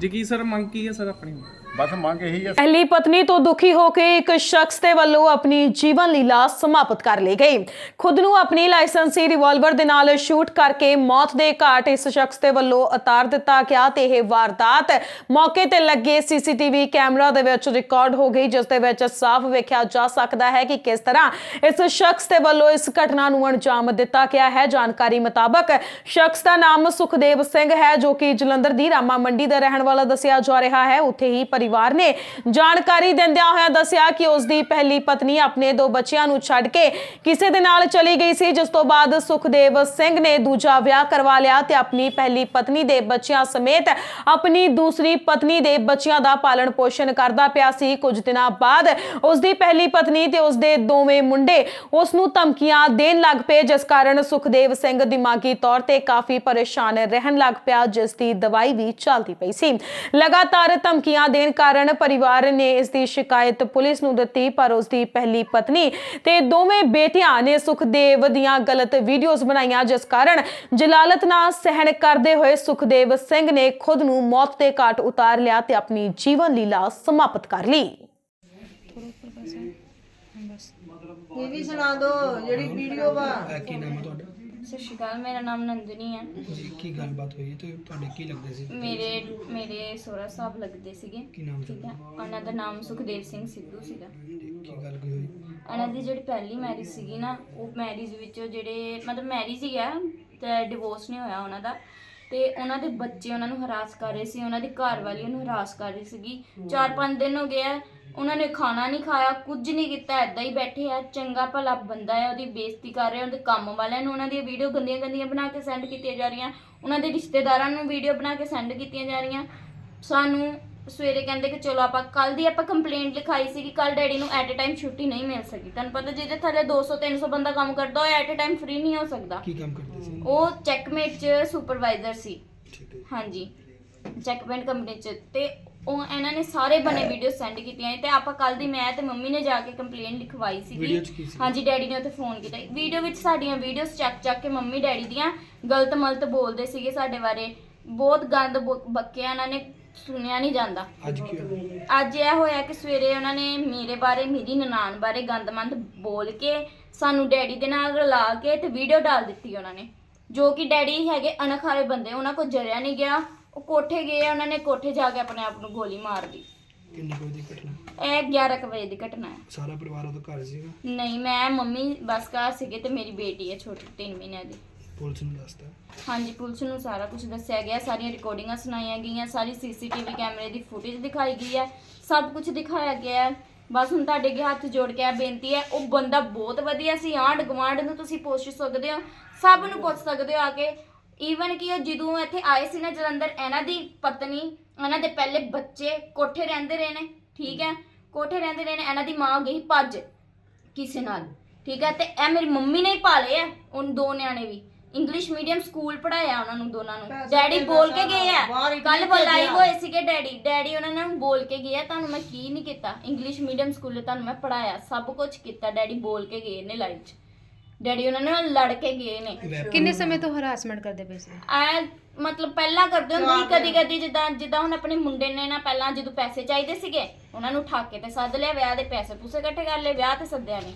ਜੀ ਕੀ, ਸਰ, ਮੰਗ ਕੀ ਹੈ ਸਰ, ਆਪਣੀ? ਬਸ ਮੰਗ ਇਹੀ ਆ ਪਹਿਲੀ ਪਤਨੀ ਤੋਂ ਦੁਖੀ ਹੋ ਕੇ ਇੱਕ ਸ਼ਖਸ ਦੇ ਵੱਲੋਂ ਆਪਣੀ ਜੀਵਨ ਲੀਲਾ ਸਮਾਪਤ ਕਰ ਲਈ ਗਈ। ਖੁਦ ਨੂੰ ਆਪਣੀ ਲਾਇਸੈਂਸੀ ਰਿਵਾਲਵਰ ਦੇ ਨਾਲ ਸ਼ੂਟ ਕਰਕੇ ਮੌਤ ਦੇ ਘਾਟ ਇਸ ਸ਼ਖਸ ਦੇ ਵੱਲੋਂ ਉਤਾਰ ਦਿੱਤਾ ਗਿਆ ਤੇ ਇਹ ਵਾਰਦਾਤ ਮੌਕੇ ਤੇ ਲੱਗੇ ਸੀਸੀਟੀਵੀ ਕੈਮਰਾ ਦੇ ਵਿੱਚ ਰਿਕਾਰਡ ਹੋ ਗਈ, ਜਿਸ ਦੇ ਵਿੱਚ ਸਾਫ਼ ਵੇਖਿਆ ਜਾ ਸਕਦਾ ਹੈ ਕਿ ਕਿਸ ਤਰ੍ਹਾਂ ਇਸ ਸ਼ਖਸ ਦੇ ਵੱਲੋਂ ਇਸ ਘਟਨਾ ਨੂੰ ਅੰਜਾਮ ਦਿੱਤਾ ਗਿਆ ਹੈ। ਜਾਣਕਾਰੀ ਮੁਤਾਬਕ ਸ਼ਖਸ ਦਾ ਨਾਮ ਸੁਖਦੇਵ ਸਿੰਘ ਹੈ, ਜੋ ਕਿ ਜਲੰਧਰ ਦੀ ਰਾਮਾ ਮੰਡੀ ਦਾ ਰਹਿਣ ਵਾਲਾ ਦੱਸਿਆ ਜਾ ਰਿਹਾ ਹੈ। ਉੱਥੇ ਹੀ ਪਰਿਵਾਰ ਨੇ ਜਾਣਕਾਰੀ ਦਿੰਦਿਆਂ ਹੋਇਆ ਦੱਸਿਆ ਕਿ ਉਸ ਦੀ ਪਹਿਲੀ ਪਤਨੀ ਆਪਣੇ ਦੋ ਬੱਚਿਆਂ ਨੂੰ ਛੱਡ ਕੇ ਕਿਸੇ ਦੇ ਨਾਲ ਚਲੀ ਗਈ ਸੀ, ਜਿਸ ਤੋਂ ਬਾਅਦ ਸੁਖਦੇਵ ਸਿੰਘ ਨੇ ਦੂਜਾ ਵਿਆਹ ਕਰਵਾ ਲਿਆ ਤੇ ਆਪਣੀ ਪਹਿਲੀ ਪਤਨੀ ਦੇ ਬੱਚਿਆਂ ਸਮੇਤ ਆਪਣੀ ਦੂਸਰੀ ਪਤਨੀ ਦੇ ਬੱਚਿਆਂ ਦਾ ਪਾਲਣ ਪੋਸ਼ਣ ਕਰਦਾ ਪਿਆ ਸੀ। ਕੁਝ ਦਿਨਾਂ ਬਾਅਦ ਉਸ ਦੀ ਪਹਿਲੀ ਪਤਨੀ ਤੇ ਉਸ ਦੇ ਦੋਵੇਂ ਮੁੰਡੇ ਉਸ ਨੂੰ ਧਮਕੀਆਂ ਦੇਣ ਲੱਗ ਪਏ, ਜਿਸ ਕਾਰਨ ਸੁਖਦੇਵ ਸਿੰਘ ਦਿਮਾਗੀ ਤੌਰ ਤੇ ਕਾਫੀ ਪਰੇਸ਼ਾਨ ਰਹਿਣ ਲੱਗ ਪਿਆ, ਜਿਸ ਦੀ ਦਵਾਈ ਵੀ ਚੱਲਦੀ ਪਈ ਸੀ। ਲਗਾਤਾਰ ਧਮਕੀਆਂ ਦੇਣ ਕਾਰਨ ਪਰਿਵਾਰ ਨੇ ਇਸ ਦੀ ਸ਼ਿਕਾਇਤ ਪੁਲਿਸ ਨੂੰ ਦਿੱਤੀ ਪਰ ਉਸ ਦੀ ਪਹਿਲੀ ਪਤਨੀ ਤੇ ਦੋਵੇਂ ਬੇਟੀਆਂ ਨੇ ਸੁਖਦੇਵ ਦੀਆਂ ਗਲਤ ਵੀਡੀਓਜ਼ ਬਣਾਈਆਂ ਜਿਸ ਕਾਰਨ ਜਲਾਲਤ ਨਾਲ ਸਹਿਣ ਕਰਦੇ ਹੋਏ ਸੁਖਦੇਵ ਸਿੰਘ ਨੇ ਖੁਦ ਨੂੰ ਮੌਤ ਦੇ ਘਾਟ ਉਤਾਰ ਲਿਆ ਤੇ ਆਪਣੀ ਜੀਵਨ ਲੀਲਾ ਸਮਾਪਤ ਕਰ ਲਈ। ਇਹ ਵੀ ਸੁਣਾ ਦੋ ਜਿਹੜੀ ਵੀਡੀਓ ਵਾ। ਕੀ ਨਾਮ ਹੈ ਤੁਹਾਡਾ? ਸਤਿ ਸ਼੍ਰੀ ਅਕਾਲ ਮੇਰਾ ਨਾਮ ਨੰਦਨੀ ਹੈ। ਜੀ ਕੀ ਗੱਲਬਾਤ ਹੋਈ ਹੈ ਤੇ ਤੁਹਾਡੇ ਕੀ ਲੱਗਦੇ ਸੀ? ਮੇਰੇ ਮੇਰੇ ਸੋਹਰਾ ਸਾਹਿਬ ਲੱਗਦੇ ਸੀਗੇ ਕੀ ਨਾਮ ਸੀ? ਠੀਕ ਹੈ। ਉਹਨਾਂ ਦਾ ਨਾਮ ਸੁਖਦੇਵ ਸਿੰਘ ਸਿੱਧੂ ਸੀਗਾ। ਕੀ ਗੱਲ ਕੋਈ ਹੋਈ? ਉਹਨਾਂ ਦੀ ਜਿਹੜੀ ਪਹਿਲੀ ਮੈਰਿਜ ਸੀਗੀ ਨਾ ਉਹ ਮੈਰਿਜ ਵਿੱਚ ਜਿਹੜੇ ਮਤਲਬ ਮੈਰਿਜ ਹੀ ਆ ਤੇ ਡਿਵੋਰਸ ਨਹੀਂ ਹੋਇਆ ਉਹਨਾਂ ਦਾ। ਤੇ ਉਹਨਾਂ ਦੇ ਬੱਚੇ ਉਹਨਾਂ ਨੂੰ ਹਰਾਸ ਕਰ ਰਹੇ ਸੀ ਉਹਨਾਂ ਦੀ ਘਰ ਵਾਲੀ ਉਹਨੂੰ ਹਰਾਸ ਕਰ ਰਹੀ ਸੀਗੀ। 4-5 ਦਿਨ ਹੋ ਗਏ ਆ ਉਹਨਾਂ ਨੇ ਖਾਣਾ ਨਹੀਂ ਖਾਇਆ ਕੁਝ ਨਹੀਂ ਕੀਤਾ ਐਦਾਂ ਹੀ ਬੈਠੇ ਆ। ਚੰਗਾ ਭਲਾ ਬੰਦਾ ਹੈ ਉਹਦੀ ਬੇਇੱਜ਼ਤੀ ਕਰ ਰਹੇ ਉਹਦੇ ਕੰਮ ਵਾਲਿਆਂ ਨੂੰ ਉਹਨਾਂ ਦੀਆਂ ਵੀਡੀਓ ਗੰਦੀਆਂ ਗੰਦੀਆਂ ਬਣਾ ਕੇ ਸੈਂਡ ਕੀਤੀਆਂ ਜਾ ਰਹੀਆਂ। ਉਹਨਾਂ ਦੇ ਰਿਸ਼ਤੇਦਾਰਾਂ ਨੂੰ ਵੀਡੀਓ ਬਣਾ ਕੇ ਸੈਂਡ ਕੀਤੀਆਂ ਜਾ ਰਹੀਆਂ। ਸਾਨੂੰ ਸਵੇਰੇ ਕਹਿੰਦੇ ਕਿ ਚਲੋ ਆਪਾਂ ਕੱਲ ਦੀ ਆਪਾਂ ਕੰਪਲੇਂਟ ਲਿਖਾਈ ਸੀ ਕਿ ਕੱਲ ਡੈਡੀ ਨੂੰ ਐਟ ਅ ਟਾਈਮ ਛੁੱਟੀ ਨਹੀਂ ਮਿਲ ਸਕੀ। ਤੁਹਾਨੂੰ ਪਤਾ ਜਿਹਦੇ ਥੱਲੇ 200 300 ਬੰਦਾ ਕੰਮ ਕਰਦਾ ਉਹ ਐਟ ਅ ਟਾਈਮ ਫ੍ਰੀ ਨਹੀਂ ਹੋ ਸਕਦਾ। ਕੀ ਕੰਮ ਕਰਦੇ ਸੀ? ਉਹ ਚੈਕਮੇਟ ਚ ਸੁਪਰਵਾਈਜ਼ਰ ਸੀ। ਠੀਕ ਹੈ ਹਾਂਜੀ। ਚੈਕਮੇਟ ਕੰਪਨੀ ਚ। ਤੇ ਉਹ ਇਹਨਾਂ ਨੇ ਸਾਰੇ ਬਣੇ ਵੀਡੀਓ ਸੈਂਡ ਕੀਤੀਆਂ ਤੇ ਆਪਾਂ ਕੱਲ ਦੀ ਮੈਂ ਤੇ ਮੰਮੀ ਨੇ ਜਾ ਕੇ ਕੰਪਲੇਂਟ ਲਿਖਵਾਈ Video 'ਚ ਕੀ ਸੀਗੀ? ਸੀ? ਹਾਂਜੀ ਡੈਡੀ ਨੇ ਉੱਥੇ ਫੋਨ ਕੀਤਾ। ਵੀਡੀਓ ਵਿੱਚ ਸਾਡੀਆਂ ਵੀਡੀਓਜ਼ ਚੱਕ ਚੱਕ ਕੇ ਮੰਮੀ ਡੈਡੀ ਦੀਆਂ ਗਲਤ ਮਲਤ ਬੋਲਦੇ ਸੀਗੇ ਸਾਡੇ ਬਾਰੇ। ਬਹੁਤ ਗੰਦ ਬੋ- ਬਕਿਆ ਇਹਨਾਂ ਨੇ ਸੁਣਿਆ ਨਹੀਂ ਜਾਂਦਾ। ਅੱਜ ਕੀ ਹੋਇਆ? ਅੱਜ ਇਹ ਹੋਇਆ ਕਿ ਸਵੇਰੇ ਉਹਨਾਂ ਨੇ ਮੇਰੇ ਬਾਰੇ ਮੇਰੀ ਨਨਾਣ ਬਾਰੇ ਗੰਦਮੰਦ ਬੋਲ ਕੇ ਸਾਨੂੰ ਡੈਡੀ ਦੇ ਨਾਲ ਰਲਾ ਕੇ ਤੇ ਵੀਡੀਓ ਡਾਲ ਦਿੱਤੀ ਉਹਨਾਂ ਨੇ। ਜੋ ਕਿ ਡੈਡੀ ਹੈਗੇ ਅਣਖ ਵਾਲੇ ਬੰਦੇ ਉਹਨਾਂ ਕੋਲ ਜਰਿਆ ਨਹੀਂ ਗਿਆ। ਉਹ ਕੋਠੇ ਗਏ ਉਹਨਾਂ ਨੇ ਕੋਠੇ ਜਾ ਕੇ ਆਪਣੇ ਆਪ ਨੂੰ ਗੋਲੀ ਮਾਰ ਲਈ। ਕਿੰਨੀ ਕੋਈ ਦੀ ਘਟਨਾ? ਇਹ 11 ਕੁ ਵਜੇ ਦੀ ਘਟਨਾ ਹੈ। ਸਾਰਾ ਪਰਿਵਾਰ ਉਹਦਾ ਘਰ ਸੀਗਾ? ਨਹੀਂ ਮੈਂ ਮੰਮੀ ਬਸ ਘਰ ਸੀਗੇ ਤੇ ਮੇਰੀ ਬੇਟੀ ਹੈ ਛੋਟੀ 3 ਮਹੀਨਿਆਂ ਦੀ। ਪੁਲਿਸ ਨੂੰ ਦੱਸਤਾ? ਹਾਂਜੀ ਪੁਲਿਸ ਨੂੰ ਸਾਰਾ ਕੁਝ ਦੱਸਿਆ ਗਿਆ ਸਾਰੀਆਂ ਰਿਕਾਰਡਿੰਗਾਂ ਸੁਣਾਈਆਂ ਗਈਆਂ ਸਾਰੀ ਸੀਸੀਟੀਵੀ ਕੈਮਰੇ ਦੀ ਫੁਟੇਜ ਦਿਖਾਈ ਗਈ ਹੈ ਸਭ ਕੁਝ ਦਿਖਾਇਆ ਗਿਆ ਹੈ। ਬਸ ਹੁਣ ਤੁਹਾਡੇ ਅੱਗੇ ਹੱਥ ਜੋੜ ਕੇ ਆ ਬੇਨਤੀ ਹੈ ਉਹ ਬੰਦਾ ਬਹੁਤ ਵਧੀਆ ਸੀ ਆਂਢ ਗੁਆਂਢ ਨੂੰ ਤੁਸੀਂ ਪੁੱਛ ਸਕਦੇ ਹੋ ਸਭ ਨੂੰ ਪੁੱਛ ਸਕਦੇ ਹੋ ਆ ਕੇ ਈਵਨ ਕਿ ਉਹ ਜਦੋਂ ਇੱਥੇ ਆਏ ਸੀ ਨਾ ਜਲੰਧਰ ਇਹਨਾਂ ਦੀ ਪਤਨੀ ਇਹਨਾਂ ਦੇ ਪਹਿਲੇ ਬੱਚੇ ਕੋਠੇ ਰਹਿੰਦੇ ਰਹੇ ਨੇ ਠੀਕ ਹੈ? ਕੋਠੇ ਰਹਿੰਦੇ ਰਹੇ ਨੇ ਇਹਨਾਂ ਦੀ ਮਾਂ ਗਈ ਭੱਜ ਕਿਸੇ ਨਾਲ ਠੀਕ ਹੈ? ਤੇ ਇਹ ਮੇਰੀ ਮੰਮੀ ਨੇ ਹੀ ਪਾਲੇ ਆ ਉਹ ਦੋ ਨਿਆਣੇ ਵੀ। ਇੰਗਲਿਸ਼ ਮੀਡੀਅਮ ਸਕੂਲ ਪੜਾਇਆ ਉਹਨਾਂ ਨੂੰ ਦੋਨਾਂ ਨੂੰ। ਡੈਡੀ ਬੋਲ ਕੇ ਗਏ ਆ। ਕੱਲ ਬੁਲਾਈ। ਹੋਏ ਸੀਗੇ ਡੈਡੀ ਡੈਡੀ ਉਹਨਾਂ ਨੂੰ ਬੋਲ ਕੇ ਗਏ ਆ ਤੁਹਾਨੂੰ ਮੈਂ ਕੀ ਨਹੀਂ ਕੀਤਾ? ਇੰਗਲਿਸ਼ ਮੀਡੀਅਮ ਸਕੂਲੇ ਤੁਹਾਨੂੰ ਮੈਂ ਪੜਾਇਆ ਸਭ ਕੁਝ ਕੀਤਾ ਡੈਡੀ ਬੋਲ ਕੇ ਗਏ ਨੇ ਲਾਈਵ 'ਚ। ਡੈਡੀ ਉਹਨਾਂ ਨਾਲ ਲੜ ਕੇ ਗਏ ਨੇ। ਕਿੰਨੇ ਸਮੇਂ ਤੋਂ ਹਰਾਸਮੈਂਟ ਕਰਦੇ ਪਏ ਸੀ? ਐ ਮਤਲਬ ਪਹਿਲਾਂ ਕਰਦੇ ਹੁੰਦੇ ਸੀ ਕਦੀ ਕਦੀ ਜਿੱਦਾਂ ਜਿੱਦਾਂ ਹੁਣ ਆਪਣੇ ਮੁੰਡੇ ਨੇ ਨਾ ਪਹਿਲਾਂ ਜਦੋਂ ਪੈਸੇ ਚਾਹੀਦੇ ਸੀਗੇ ਉਹਨਾਂ ਨੂੰ ਠਾਕੇ ਤੇ ਸੱਦ ਲਿਆ ਵਿਆਹ ਦੇ ਪੈਸੇ ਪੂਸੇ ਇਕੱਠੇ ਕਰ ਲਏ ਵਿਆਹ ਤੇ ਸੱਦਿਆ ਨਹੀਂ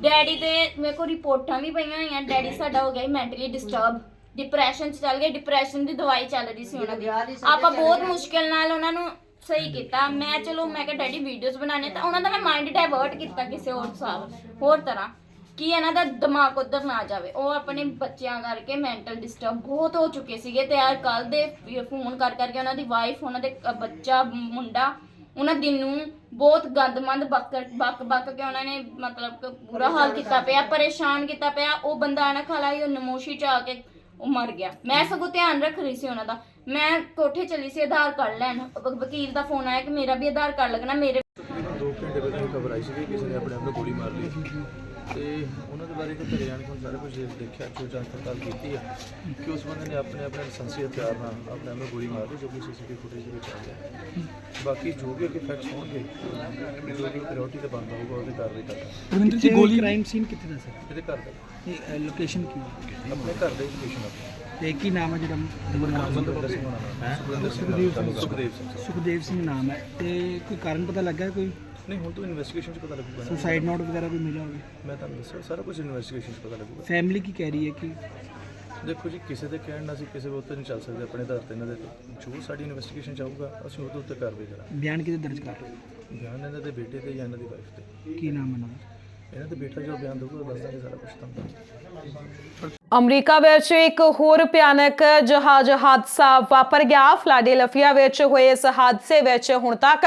ਡੈਡੀ ਤੇ ਮੇਰੇ ਕੋਲ ਰਿਪੋਰਟਾਂ ਵੀ ਪਈਆਂ ਹੋਈਆਂ ਡੈਡੀ ਸਾਡਾ ਹੋ ਗਿਆ ਮੈਂਟਲੀ ਡਿਸਟਰਬ ਡਿਪਰੈਸ਼ਨ ਚ ਚੱਲ ਗਏ ਡਿਪਰੈਸ਼ਨ ਦੀ ਦਵਾਈ ਚੱਲ ਰਹੀ ਸੀ ਉਹਨਾਂ ਦੀ। ਦੀ ਆਪਾਂ ਬਹੁਤ। ਮੁਸ਼ਕਿਲ ਨਾਲ ਉਹਨਾਂ ਨੂੰ ਸਹੀ ਕੀਤਾ। ਮੈਂ ਚਲੋ ਮੈਂ ਕਿਹਾ ਡੈਡੀ ਵੀਡੀਓਜ਼ ਬਣਾਣੇ ਤਾਂ ਉਹਨਾਂ ਦਾ ਮੈਂ ਮਾਈਂਡ ਡਾਇਵਰਟ ਕੀਤਾ ਕਿਸੇ ਹੋਰ ਹਿਸਾਬ ਹੋਰ ਤਰ੍ਹਾਂ। ਕਿ ਇਹਨਾਂ ਦਾ ਦਿਮਾਗ ਉਧਰ ਨਾ ਜਾਵੇ। ਉਹ ਆਪਣੇ ਬੱਚਿਆਂ ਕਰਕੇ ਮੈਂਟਲ ਡਿਸਟਰਬ ਬਹੁਤ ਹੋ ਚੁੱਕੇ ਸੀਗੇ ਤੇ ਯਾਰ ਕੱਲ ਦੇ ਫੋਨ ਕਰ ਕਰਕੇ ਉਹਨਾਂ ਦੀ ਵਾਈਫ ਉਹਨਾਂ ਦੇ ਬੱਚਾ ਮੁੰਡਾ ਉਹਨਾਂ ਦਿਨ ਨੂੰ ਬਹੁਤ ਗੰਦਮੰਦ ਬੱਕ ਬੱਕ ਬੱਕ ਕੇ ਉਹਨਾਂ ਨੇ ਮਤਲਬ ਕਿ ਬੁਰਾ ਹਾਲ ਕੀਤਾ ਪਿਆ ਪਰੇਸ਼ਾਨ ਕੀਤਾ ਪਿਆ। ਉਹ ਬੰਦਾ ਨਾ ਖਾ ਲਾਈ ਉਹ ਨਮੋਸ਼ੀ ਚ ਆ ਕੇ ਉਹ ਮਰ ਗਿਆ। ਮੈਂ ਸਗੋਂ ਧਿਆਨ ਰੱਖ ਰਹੀ ਸੀ ਉਹਨਾਂ ਦਾ। ਮੈਂ ਕੋਠੇ ਚਲੀ ਸੀ ਆਧਾਰ ਕਾਰਡ ਲੈਣ। ਵਕੀਲ ਦਾ ਫੋਨ ਆਇਆ ਕਿ ਮੇਰਾ ਵੀ ਆਧਾਰ ਕਾਰਡ ਲੱਗਣਾ ਮੇਰੇ ਤਕਰੀਬਨ 2 ਘੰਟੇ ਇਹ ਖਬਰ ਆਈ ਸੀ ਕਿ ਕਿਸੇ ਨੇ ਆਪਣੇ ਆਪ ਨੂੰ ਗੋਲੀ ਮਾਰ ਲਈ। ਤੇ ਉਹਨਾਂ ਦੇ ਬਾਰੇ ਕਿ ਘਰੇ ਆਣ ਕੇ ਹੁਣ ਸਾਰਾ ਕੁਝ ਦੇਖਿਆ ਜੋ ਜਾਂਚ ਪੜਤਾਲ ਕੀਤੀ ਆ ਕਿ ਉਸ ਬੰਦੇ ਨੇ ਆਪਣੇ ਆਪਣੇ ਲਾਇਸੈਂਸੀ ਹਥਿਆਰ ਨਾਲ ਆਪਣੇ ਆਪ ਨੂੰ ਗੋਲੀ ਮਾਰ ਜੋ ਕਿ ਸੀਸੀਟੀਵੀ ਫੁਟੇਜ ਵਿੱਚ ਆ ਗਿਆ। ਬਾਕੀ ਜੋ ਵੀ ਅੱਗੇ ਫੈਕਟਸ ਹੋਣਗੇ ਜੋ ਵੀ ਪ੍ਰਾਇੋਰਟੀ ਤੇ ਬੰਦਾ ਹੋਊਗਾ ਉਹਦੇ ਕਾਰਵਾਈ ਕਰਾਂਗੇ ਰਵਿੰਦਰ ਜੀ ਗੋਲੀ ਕ੍ਰਾਈਮ ਸੀਨ ਕਿੱਥੇ ਦਾ ਸਰ? ਇਹਦੇ ਘਰ ਦਾ। ਇਹ ਲੋਕੇਸ਼ਨ ਕੀ ਆਪਣੇ ਘਰ ਦਾ ਲੋਕੇਸ਼ਨ ਆਪਣਾ ਤੇ ਕੀ ਨਾਮ ਹੈ ਜਿਹੜਾ ਸੁਖਦੇਵ ਸਿੰਘ। ਸੁਖਦੇਵ ਸਿੰਘ ਨਾਮ ਹੈ। ਤੇ ਕੋਈ ਕਾਰਨ ਪਤਾ ਲੱਗਾ ਕੋਈ? ਨਹੀਂ ਹੁਣ ਤੋਂ ਇਨਵੈਸਟੀਗੇਸ਼ਨ ਚ ਪਤਾ ਲੱਗੂਗਾ ਨਾ। ਸੁਸਾਈਡ ਨੋਟ ਵਗੈਰਾ ਕੋਈ ਮਿਲਿਆ ਹੋਵੇ ਮੈਂ ਤੁਹਾਨੂੰ ਦੱਸਿਆ ਸਾਰਾ ਕੁਝ ਇਨਵੈਸਟੀਗੇਸ਼ਨ ਚ ਪਤਾ ਲੱਗੂਗਾ ਫੈਮਿਲੀ ਕੀ ਕਹਿ ਰਹੀ ਹੈ ਕਿ ਦੇਖੋ ਜੀ ਕਿਸੇ ਦੇ ਕਹਿਣ ਨਾਲ ਅਸੀਂ ਕਿਸੇ ਦੇ ਉੱਤੇ ਨਹੀਂ ਚੱਲ ਸਕਦੇ ਆਪਣੇ ਆਧਾਰ ਤੇ ਇਹਨਾਂ ਦੇ ਤੇ। ਜੋ ਸਾਡੀ ਇਨਵੈਸਟੀਗੇਸ਼ਨ ਚਾਹੂਗਾ ਅਸੀਂ ਉਹਦੇ ਉੱਤੇ ਕਾਰਵਾਈ ਕਰਾਂਗੇ ਬਿਆਨ ਕਿਤੇ ਦਰਜ ਕਰ ਰਹੇ ਹੋ? ਬਿਆਨ ਇਹਨਾਂ ਦੇ ਬੇਟੇ ਤੇ ਜਾਂ ਇਹਨਾਂ ਦੀ ਵਾਈਫ ਤੇ ਕੀ ਨਾਮ ਹੈ ਉਹਨਾਂ ਦਾ ਇਹਨਾਂ ਦੇ ਬੇਟਾ ਜੋ ਬਿਆਨ ਦਊਗਾ ਦੱਸ ਦਾਂਗੇ ਸਾਰਾ ਕੁਝ ਤੁਹਾਨੂੰ ਅਮਰੀਕਾ ਵਿੱਚ ਇੱਕ ਹੋਰ ਭਿਆਨਕ ਜਹਾਜ਼ ਹਾਦਸਾ ਵਾਪਰ ਗਿਆ। ਫਲਾਡੇਲਫੀਆ ਵਿੱਚ ਹੋਏ ਇਸ ਹਾਦਸੇ ਵਿੱਚ ਹੁਣ ਤੱਕ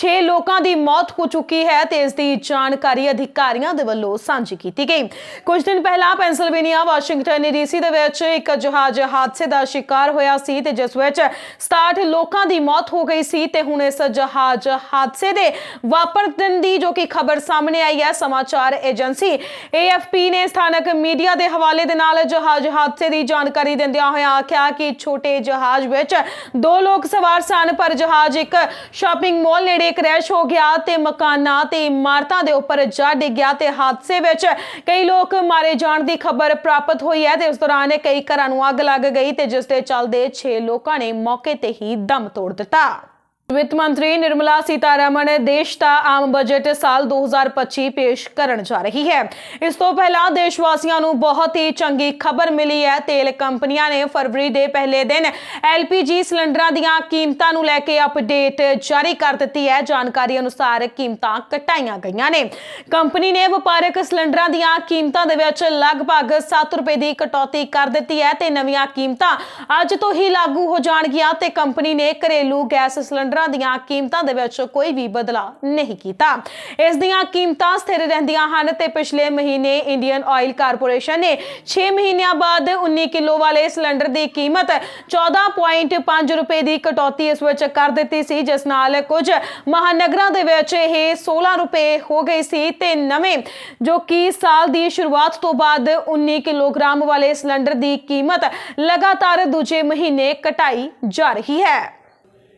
6 ਲੋਕਾਂ ਦੀ ਮੌਤ ਹੋ ਚੁੱਕੀ ਹੈ ਤੇ ਇਸ ਦੀ ਜਾਣਕਾਰੀ ਅਧਿਕਾਰੀਆਂ ਦੇ ਵੱਲੋਂ ਸਾਂਝੀ ਕੀਤੀ ਗਈ। ਕੁਝ ਦਿਨ ਪਹਿਲਾਂ ਪੈਂਸਿਲਵੇਨੀਆ ਵਾਸ਼ਿੰਗਟਨ ਡੀਸੀ ਦੇ ਵਿੱਚ ਇੱਕ ਜਹਾਜ਼ ਹਾਦਸੇ ਦਾ ਸ਼ਿਕਾਰ ਹੋਇਆ ਸੀ ਤੇ ਜਿਸ ਵਿੱਚ 67 ਲੋਕਾਂ ਦੀ ਮੌਤ ਹੋ ਗਈ ਸੀ ਤੇ ਹੁਣ ਇਸ ਜਹਾਜ਼ ਹਾਦਸੇ ਦੇ ਵਾਪਰਨ ਦੀ ਜੋ ਕਿ ਖਬਰ ਸਾਹਮਣੇ ਆਈ ਹੈ, ਸਮਾਚਾਰ ਏਜੰਸੀ AFP ਨੇ ਸਥਾਨਕ ਮੀਡੀਆ ਦੇ ਹਵਾਲੇ ਦੇ ਨਾਲ ਜਹਾਜ਼ ਹਾਦਸੇ ਦੀ ਜਾਣਕਾਰੀ ਦਿੰਦਿਆਂ ਹੋਇਆਂ ਆਖਿਆ ਕਿ ਛੋਟੇ ਜਹਾਜ਼ ਵਿੱਚ ਦੋ ਲੋਕ ਸਵਾਰ ਸਨ, ਪਰ ਜਹਾਜ਼ ਇੱਕ ਸ਼ਾਪਿੰਗ ਮਾਲ ਨੇੜੇ ਕ੍ਰੈਸ਼ ਹੋ ਗਿਆ ਤੇ ਮਕਾਨਾਂ ਤੇ ਇਮਾਰਤਾਂ ਦੇ ਉੱਪਰ ਜਾ ਡਿੱਗਿਆ ਤੇ ਹਾਦਸੇ ਵਿੱਚ ਕਈ ਲੋਕ ਮਾਰੇ ਜਾਣ ਦੀ ਖਬਰ ਪ੍ਰਾਪਤ ਹੋਈ ਹੈ ਤੇ ਉਸ ਦੌਰਾਨ ਕਈ ਘਰਾਂ ਨੂੰ ਅੱਗ ਲੱਗ ਗਈ ਤੇ ਜਿਸ ਦੇ ਚੱਲਦੇ 6 ਲੋਕਾਂ ਨੇ ਮੌਕੇ ਤੇ ਹੀ ਦਮ ਤੋੜ ਦਿੱਤਾ। ਵਿੱਤ ਮੰਤਰੀ ਨਿਰਮਲਾ ਸੀਤਾਰਮਣ ਦੇਸ਼ ਦਾ ਆਮ ਬਜਟ ਸਾਲ 2025 ਪੇਸ਼ ਕਰਨ ਜਾ ਰਹੀ ਹੈ। ਇਸ ਤੋਂ ਪਹਿਲਾਂ ਦੇਸ਼ ਵਾਸੀਆਂ ਨੂੰ ਬਹੁਤ ਹੀ ਚੰਗੀ ਖਬਰ ਮਿਲੀ ਹੈ। ਤੇਲ ਕੰਪਨੀਆਂ ਨੇ ਫਰਵਰੀ ਦੇ ਪਹਿਲੇ ਦਿਨ LPG ਸਿਲੰਡਰਾਂ ਦੀਆਂ ਕੀਮਤਾਂ ਨੂੰ ਲੈ ਕੇ ਅਪਡੇਟ ਜਾਰੀ ਕਰ ਦਿੱਤੀ ਹੈ। ਜਾਣਕਾਰੀ ਅਨੁਸਾਰ ਕੀਮਤਾਂ ਘਟਾਈਆਂ ਗਈਆਂ ਨੇ। ਕੰਪਨੀ ਨੇ ਵਪਾਰਕ ਸਿਲੰਡਰਾਂ ਦੀਆਂ ਕੀਮਤਾਂ ਦੇ ਵਿੱਚ ਲਗਭਗ 7 ਰੁਪਏ ਦੀ ਕਟੌਤੀ ਕਰ ਦਿੱਤੀ ਹੈ ਤੇ ਨਵੀਆਂ ਕੀਮਤਾਂ ਅੱਜ ਤੋਂ ਹੀ ਲਾਗੂ ਹੋ ਜਾਣਗੀਆਂ ਤੇ ਕੰਪਨੀ ਨੇ ਘਰੇਲੂ ਗੈਸ ਸਿਲੰਡਰ ਦੀਆਂ ਕੀਮਤਾਂ ਦੇ ਵਿੱਚ ਕੋਈ ਵੀ ਬਦਲਾਅ ਨਹੀਂ ਕੀਤਾ। ਇਸ ਦੀਆਂ ਕੀਮਤਾਂ ਸਥਿਰ ਰਹਿੰਦੀਆਂ ਹਨ ਤੇ ਪਿਛਲੇ ਮਹੀਨੇ ਇੰਡੀਅਨ ਆਇਲ ਕਾਰਪੋਰੇਸ਼ਨ ਨੇ 6 ਮਹੀਨਿਆਂ ਬਾਅਦ 19 ਕਿਲੋ ਵਾਲੇ ਸਿਲੰਡਰ ਦੀ ਕੀਮਤ 14.5 ਰੁਪਏ ਦੀ ਕਟੌਤੀ ਇਸ ਵਿੱਚ ਕਰ ਦਿੱਤੀ ਸੀ, ਜਿਸ ਨਾਲ ਕੁਝ ਮਹਾਨਗਰਾਂ ਦੇ ਵਿੱਚ ਇਹ 16 ਰੁਪਏ ਹੋ ਗਈ ਸੀ ਤੇ ਨਵੇਂ, ਜੋ ਕਿ ਸਾਲ ਦੀ ਸ਼ੁਰੂਆਤ ਤੋਂ ਬਾਅਦ 19 ਕਿਲੋਗ੍ਰਾਮ ਵਾਲੇ ਸਿਲੰਡਰ ਦੀ ਕੀਮਤ ਲਗਾਤਾਰ ਦੂਜੇ ਮਹੀਨੇ ਘਟਾਈ ਜਾ ਰਹੀ ਹੈ।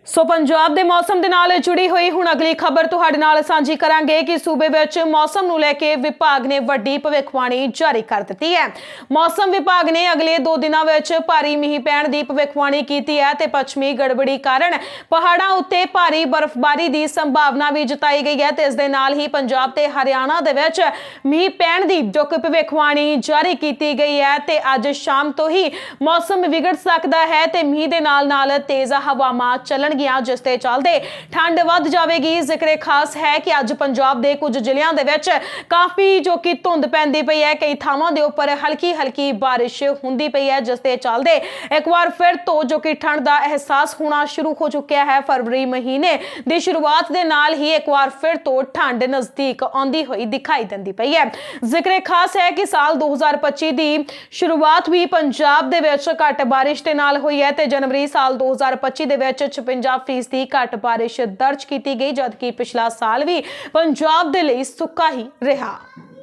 ਸੋ ਪੰਜਾਬ ਦੇ ਮੌਸਮ ਦੇ ਨਾਲ ਜੁੜੀ ਹੋਈ ਹੁਣ ਅਗਲੀ ਖਬਰ ਤੁਹਾਡੇ ਨਾਲ ਸਾਂਝੀ ਕਰਾਂਗੇ ਕਿ ਸੂਬੇ ਵਿੱਚ ਮੌਸਮ ਨੂੰ ਲੈ ਕੇ ਵਿਭਾਗ ਨੇ ਵੱਡੀ ਭਵਿੱਖਬਾਣੀ ਜਾਰੀ ਕਰ ਦਿੱਤੀ ਹੈ। ਮੌਸਮ ਵਿਭਾਗ ਨੇ ਅਗਲੇ 2 ਦਿਨਾਂ ਵਿੱਚ ਭਾਰੀ ਮੀਂਹ ਪੈਣ ਦੀ ਭਵਿੱਖਬਾਣੀ ਕੀਤੀ ਹੈ ਤੇ ਪੱਛਮੀ ਗੜਬੜੀ ਕਾਰਨ ਪਹਾੜਾਂ ਉੱਤੇ ਭਾਰੀ ਬਰਫ਼ਬਾਰੀ ਦੀ ਸੰਭਾਵਨਾ ਵੀ ਜਤਾਈ ਗਈ ਹੈ ਤੇ ਇਸ ਦੇ ਨਾਲ ਹੀ ਪੰਜਾਬ ਤੇ ਹਰਿਆਣਾ ਦੇ ਵਿੱਚ ਮੀਂਹ ਪੈਣ ਦੀ ਜੋ ਕਿ ਭਵਿੱਖਬਾਣੀ ਜਾਰੀ ਕੀਤੀ ਗਈ ਹੈ ਤੇ ਅੱਜ ਸ਼ਾਮ ਤੋਂ ਹੀ ਮੌਸਮ ਵਿਗੜ ਸਕਦਾ ਹੈ ਤੇ ਮੀਂਹ ਦੇ ਨਾਲ ਨਾਲ ਤੇਜ਼ ਹਵਾਵਾਂ ਚੱਲਣ ਚੱਲਣਗੀਆਂ ਜਿਸ ਦੇ ਚੱਲਦੇ ਠੰਡ ਵੱਧ ਜਾਵੇਗੀ। ਜ਼ਿਕਰੇ ਖਾਸ ਹੈ ਕਿ ਅੱਜ ਪੰਜਾਬ ਦੇ ਕੁਝ ਜ਼ਿਲ੍ਹਿਆਂ ਦੇ ਵਿੱਚ ਕਾਫੀ ਜੋ ਕਿ ਧੁੰਦ ਪੈਂਦੀ ਪਈ ਹੈ, ਕਈ ਥਾਵਾਂ ਦੇ ਉੱਪਰ ਹਲਕੀ ਹਲਕੀ ਬਾਰਿਸ਼ ਹੁੰਦੀ ਪਈ ਹੈ, ਜਿਸ ਦੇ ਚੱਲਦੇ ਇੱਕ ਵਾਰ ਫਿਰ ਤੋਂ ਜੋ ਕਿ ਠੰਡ ਦਾ ਅਹਿਸਾਸ ਹੋਣਾ ਸ਼ੁਰੂ ਹੋ ਚੁੱਕਿਆ ਹੈ। ਫਰਵਰੀ ਮਹੀਨੇ ਦੀ ਸ਼ੁਰੂਆਤ ਦੇ ਨਾਲ ਹੀ ਇੱਕ ਵਾਰ ਫਿਰ ਤੋਂ ਠੰਡ ਨਜ਼ਦੀਕ ਆਉਂਦੀ ਹੋਈ ਦਿਖਾਈ ਦਿੰਦੀ ਪਈ ਹੈ। ਜ਼ਿਕਰੇ ਖਾਸ ਹੈ ਕਿ ਸਾਲ 2025 ਦੀ ਸ਼ੁਰੂਆਤ ਵੀ ਪੰਜਾਬ ਦੇ ਵਿੱਚ ਘੱਟ ਬਾਰਿਸ਼ ਦੇ ਨਾਲ ਹੋਈ ਹੈ ਤੇ ਜਨਵਰੀ ਸਾਲ 2025 ਦੇ ਵਿੱਚ 56 ਫੀਸਦੀ ਘੱਟ ਬਾਰਿਸ਼ ਦਰਜ ਕੀਤੀ ਗਈ, ਜਦਕਿ ਪਿਛਲਾ ਸਾਲ ਵੀ ਪੰਜਾਬ ਦੇ ਲਈ ਸੁੱਕਾ ਹੀ ਰਿਹਾ।